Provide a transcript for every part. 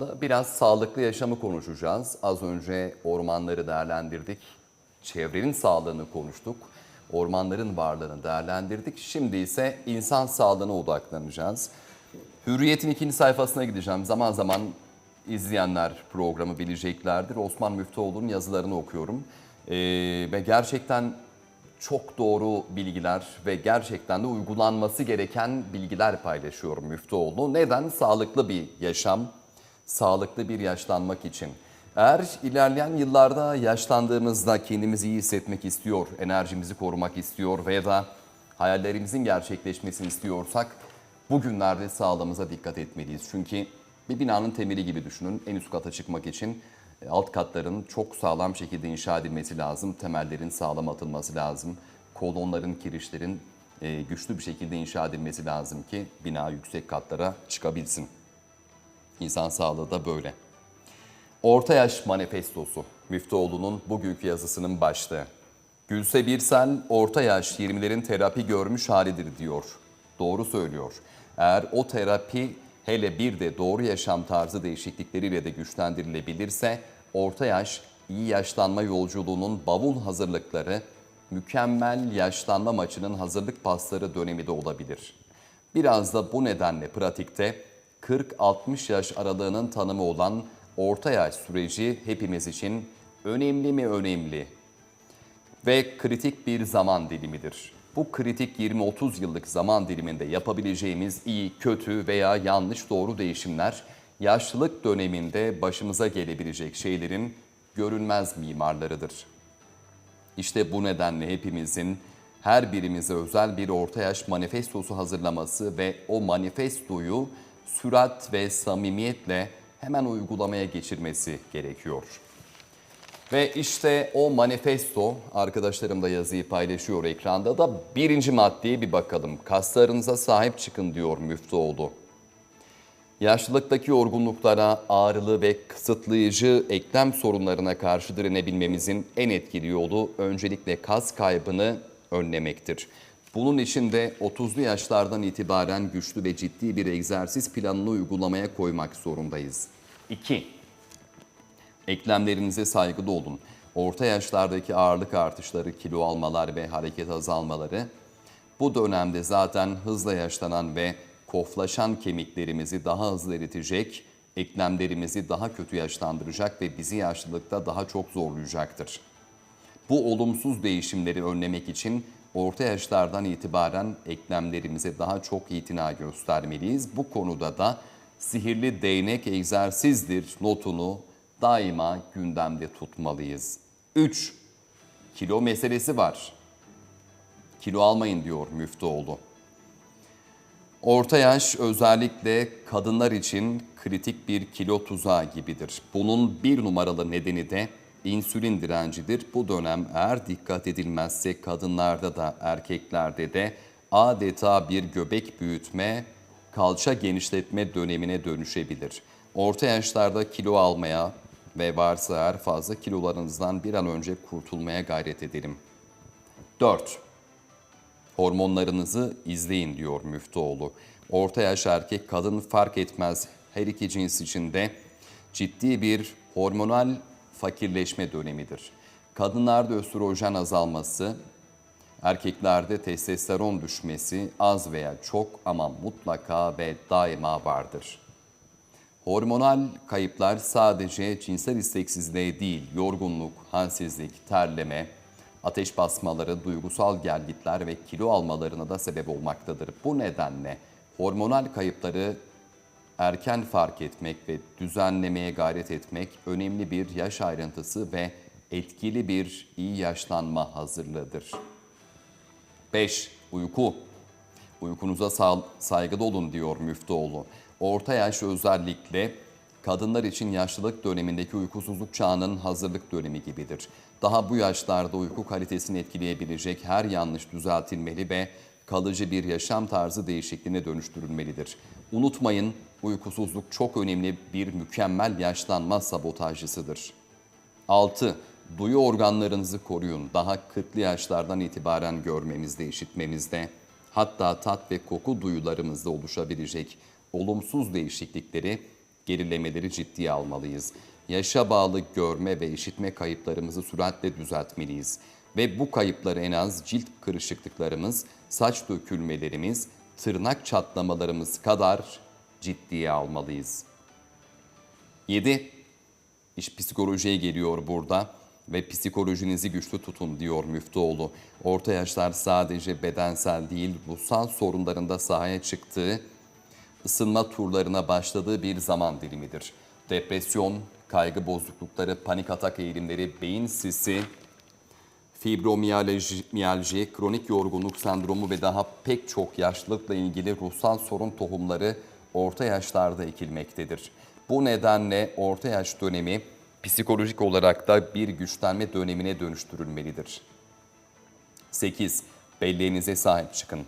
kaldı. Biraz sağlıklı yaşamı konuşacağız. Az önce ormanları değerlendirdik. Çevrenin sağlığını konuştuk. Ormanların varlığını değerlendirdik. Şimdi ise insan sağlığına odaklanacağız. Hürriyet'in ikinci sayfasına gideceğim. Zaman zaman izleyenler programı bileceklerdir. Osman Müftüoğlu'nun yazılarını okuyorum. Ee, ve gerçekten çok doğru bilgiler ve gerçekten de uygulanması gereken bilgiler paylaşıyorum Müftüoğlu. Neden? Sağlıklı bir yaşam, sağlıklı bir yaşlanmak için. Eğer ilerleyen yıllarda yaşlandığımızda kendimizi iyi hissetmek istiyor, enerjimizi korumak istiyor veya da hayallerimizin gerçekleşmesini istiyorsak bugünlerde sağlığımıza dikkat etmeliyiz. Çünkü bir binanın temeli gibi düşünün. En üst kata çıkmak için e, alt katların çok sağlam şekilde inşa edilmesi lazım. Temellerin sağlam atılması lazım. Kolonların, kirişlerin e, güçlü bir şekilde inşa edilmesi lazım ki bina yüksek katlara çıkabilsin. İnsan sağlığı da böyle. Orta Yaş Manifestosu Müftüoğlu'nun bugünkü yazısının başlığı. Gülse Birsel, orta yaş 20'lerin terapi görmüş halidir diyor. Doğru söylüyor. Eğer o terapi hele bir de doğru yaşam tarzı değişiklikleriyle de güçlendirilebilirse orta yaş iyi yaşlanma yolculuğunun bavul hazırlıkları, mükemmel yaşlanma maçının hazırlık pasları dönemi de olabilir. Biraz da bu nedenle pratikte 40-60 yaş aralığının tanımı olan orta yaş süreci hepimiz için önemli mi önemli ve kritik bir zaman dilimidir. Bu kritik 20-30 yıllık zaman diliminde yapabileceğimiz iyi, kötü veya yanlış doğru değişimler yaşlılık döneminde başımıza gelebilecek şeylerin görünmez mimarlarıdır. İşte bu nedenle hepimizin her birimize özel bir orta yaş manifestosu hazırlaması ve o manifestoyu sürat ve samimiyetle hemen uygulamaya geçirmesi gerekiyor. Ve işte o manifesto, arkadaşlarım da yazıyı paylaşıyor ekranda da birinci maddeye bir bakalım. Kaslarınıza sahip çıkın diyor Müftüoğlu. Yaşlılıktaki yorgunluklara, ağrılı ve kısıtlayıcı eklem sorunlarına karşı direnebilmemizin en etkili yolu öncelikle kas kaybını önlemektir. Bunun için de 30'lu yaşlardan itibaren güçlü ve ciddi bir egzersiz planını uygulamaya koymak zorundayız. 2. Eklemlerinize saygılı olun. Orta yaşlardaki ağırlık artışları, kilo almalar ve hareket azalmaları bu dönemde zaten hızla yaşlanan ve koflaşan kemiklerimizi daha hızlı eritecek, eklemlerimizi daha kötü yaşlandıracak ve bizi yaşlılıkta daha çok zorlayacaktır. Bu olumsuz değişimleri önlemek için orta yaşlardan itibaren eklemlerimize daha çok itina göstermeliyiz. Bu konuda da sihirli değnek egzersizdir notunu daima gündemde tutmalıyız. 3. Kilo meselesi var. Kilo almayın diyor Müftüoğlu. Orta yaş özellikle kadınlar için kritik bir kilo tuzağı gibidir. Bunun bir numaralı nedeni de insülin direncidir. Bu dönem eğer dikkat edilmezse kadınlarda da erkeklerde de adeta bir göbek büyütme, kalça genişletme dönemine dönüşebilir. Orta yaşlarda kilo almaya ve varsa eğer fazla kilolarınızdan bir an önce kurtulmaya gayret edelim. 4. Hormonlarınızı izleyin diyor Müftüoğlu. Orta yaş erkek kadın fark etmez her iki cins içinde ciddi bir hormonal fakirleşme dönemidir. Kadınlarda östrojen azalması, erkeklerde testosteron düşmesi az veya çok ama mutlaka ve daima vardır. Hormonal kayıplar sadece cinsel isteksizliğe değil, yorgunluk, halsizlik, terleme, ateş basmaları, duygusal gelgitler ve kilo almalarına da sebep olmaktadır. Bu nedenle hormonal kayıpları erken fark etmek ve düzenlemeye gayret etmek önemli bir yaş ayrıntısı ve etkili bir iyi yaşlanma hazırlığıdır. 5. Uyku. Uykunuza sağ, saygılı olun diyor Müftüoğlu. Orta yaş özellikle kadınlar için yaşlılık dönemindeki uykusuzluk çağının hazırlık dönemi gibidir. Daha bu yaşlarda uyku kalitesini etkileyebilecek her yanlış düzeltilmeli ve kalıcı bir yaşam tarzı değişikliğine dönüştürülmelidir. Unutmayın uykusuzluk çok önemli bir mükemmel yaşlanma sabotajcısıdır. 6. Duyu organlarınızı koruyun. Daha 40'lı yaşlardan itibaren görmemizde, işitmemizde, hatta tat ve koku duyularımızda oluşabilecek olumsuz değişiklikleri gerilemeleri ciddiye almalıyız. Yaşa bağlı görme ve işitme kayıplarımızı süratle düzeltmeliyiz. Ve bu kayıpları en az cilt kırışıklıklarımız, saç dökülmelerimiz, tırnak çatlamalarımız kadar ciddiye almalıyız. 7. İş psikolojiye geliyor burada ve psikolojinizi güçlü tutun diyor Müftüoğlu. Orta yaşlar sadece bedensel değil ruhsal sorunlarında sahaya çıktığı, ısınma turlarına başladığı bir zaman dilimidir. Depresyon, kaygı bozuklukları, panik atak eğilimleri, beyin sisi, fibromiyalji, miyalji, kronik yorgunluk sendromu ve daha pek çok yaşlılıkla ilgili ruhsal sorun tohumları orta yaşlarda ekilmektedir. Bu nedenle orta yaş dönemi psikolojik olarak da bir güçlenme dönemine dönüştürülmelidir. 8. Belleğinize sahip çıkın.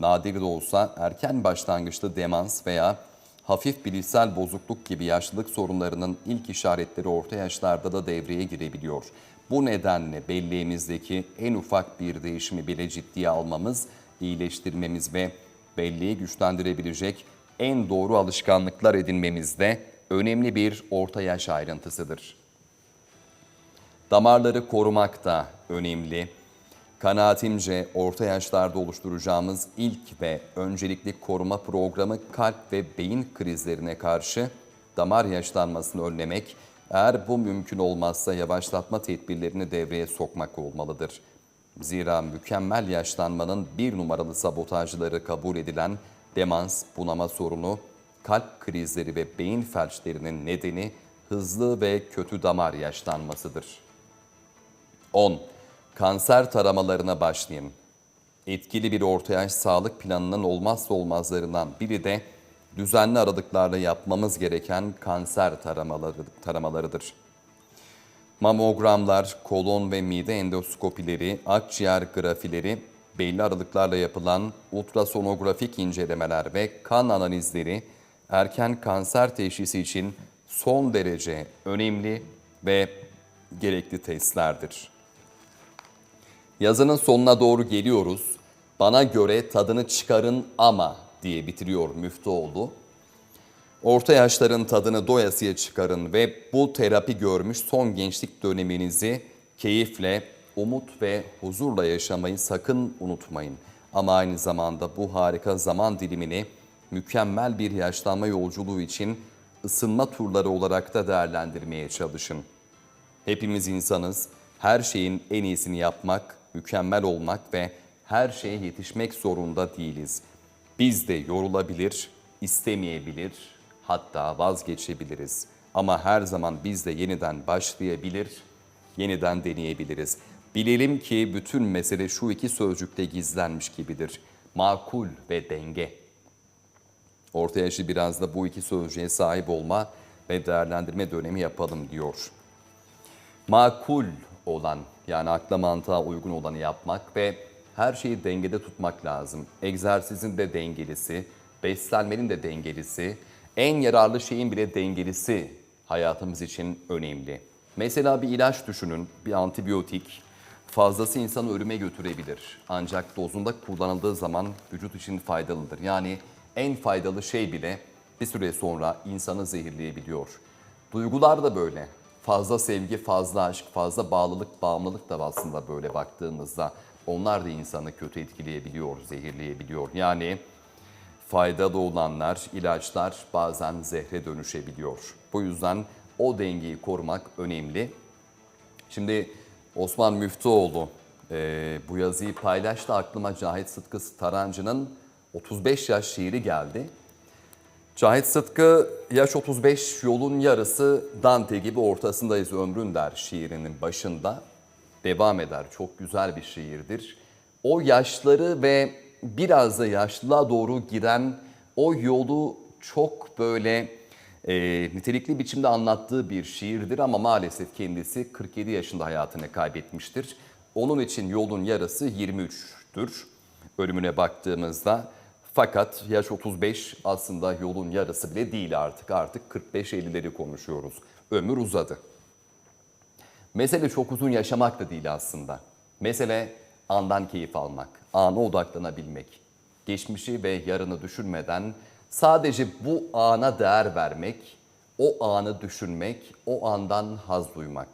Nadir de olsa erken başlangıçlı demans veya hafif bilişsel bozukluk gibi yaşlılık sorunlarının ilk işaretleri orta yaşlarda da devreye girebiliyor. Bu nedenle belleğimizdeki en ufak bir değişimi bile ciddiye almamız, iyileştirmemiz ve belleği güçlendirebilecek en doğru alışkanlıklar edinmemizde önemli bir orta yaş ayrıntısıdır. Damarları korumak da önemli. Kanaatimce orta yaşlarda oluşturacağımız ilk ve öncelikli koruma programı kalp ve beyin krizlerine karşı damar yaşlanmasını önlemek, eğer bu mümkün olmazsa yavaşlatma tedbirlerini devreye sokmak olmalıdır. Zira mükemmel yaşlanmanın bir numaralı sabotajları kabul edilen demans, bunama sorunu, kalp krizleri ve beyin felçlerinin nedeni hızlı ve kötü damar yaşlanmasıdır. 10. Kanser taramalarına başlayın. Etkili bir orta yaş sağlık planının olmazsa olmazlarından biri de düzenli aralıklarla yapmamız gereken kanser taramaları, taramalarıdır. Mamogramlar, kolon ve mide endoskopileri, akciğer grafileri, belli aralıklarla yapılan ultrasonografik incelemeler ve kan analizleri erken kanser teşhisi için son derece önemli ve gerekli testlerdir. Yazının sonuna doğru geliyoruz. Bana göre tadını çıkarın ama diye bitiriyor Müftüoğlu. Orta yaşların tadını doyasıya çıkarın ve bu terapi görmüş son gençlik döneminizi keyifle, umut ve huzurla yaşamayı sakın unutmayın. Ama aynı zamanda bu harika zaman dilimini mükemmel bir yaşlanma yolculuğu için ısınma turları olarak da değerlendirmeye çalışın. Hepimiz insanız. Her şeyin en iyisini yapmak, mükemmel olmak ve her şeye yetişmek zorunda değiliz. Biz de yorulabilir, istemeyebilir, hatta vazgeçebiliriz. Ama her zaman biz de yeniden başlayabilir, yeniden deneyebiliriz. Bilelim ki bütün mesele şu iki sözcükte gizlenmiş gibidir. Makul ve denge. Orta yaşı biraz da bu iki sözcüğe sahip olma ve değerlendirme dönemi yapalım diyor. Makul olan yani akla mantığa uygun olanı yapmak ve her şeyi dengede tutmak lazım. Egzersizin de dengelisi, beslenmenin de dengelisi, en yararlı şeyin bile dengelisi hayatımız için önemli. Mesela bir ilaç düşünün, bir antibiyotik. Fazlası insanı ölüme götürebilir. Ancak dozunda kullanıldığı zaman vücut için faydalıdır. Yani en faydalı şey bile bir süre sonra insanı zehirleyebiliyor. Duygular da böyle. Fazla sevgi, fazla aşk, fazla bağlılık, bağımlılık da aslında böyle baktığımızda onlar da insanı kötü etkileyebiliyor, zehirleyebiliyor. Yani faydalı olanlar, ilaçlar bazen zehre dönüşebiliyor. Bu yüzden o dengeyi korumak önemli. Şimdi Osman Müftüoğlu e, bu yazıyı paylaştı. Aklıma Cahit Sıtkı Tarancı'nın 35 yaş şiiri geldi. Cahit Sıtkı yaş 35 yolun yarısı Dante gibi ortasındayız ömrün der şiirinin başında. Devam eder. Çok güzel bir şiirdir. O yaşları ve biraz da yaşlılığa doğru giden o yolu çok böyle e, nitelikli biçimde anlattığı bir şiirdir ama maalesef kendisi 47 yaşında hayatını kaybetmiştir. Onun için yolun yarısı 23'tür ölümüne baktığımızda. Fakat yaş 35 aslında yolun yarısı bile değil artık. Artık 45-50'leri konuşuyoruz. Ömür uzadı. Mesele çok uzun yaşamak da değil aslında. Mesele andan keyif almak, ana odaklanabilmek. Geçmişi ve yarını düşünmeden sadece bu ana değer vermek, o anı düşünmek, o andan haz duymak.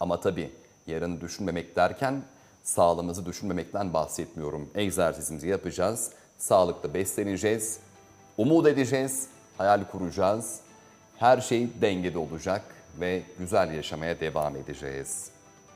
Ama tabii yarını düşünmemek derken sağlığımızı düşünmemekten bahsetmiyorum. Egzersizimizi yapacağız, sağlıklı besleneceğiz, umut edeceğiz, hayal kuracağız. Her şey dengede olacak ve güzel yaşamaya devam edeceğiz.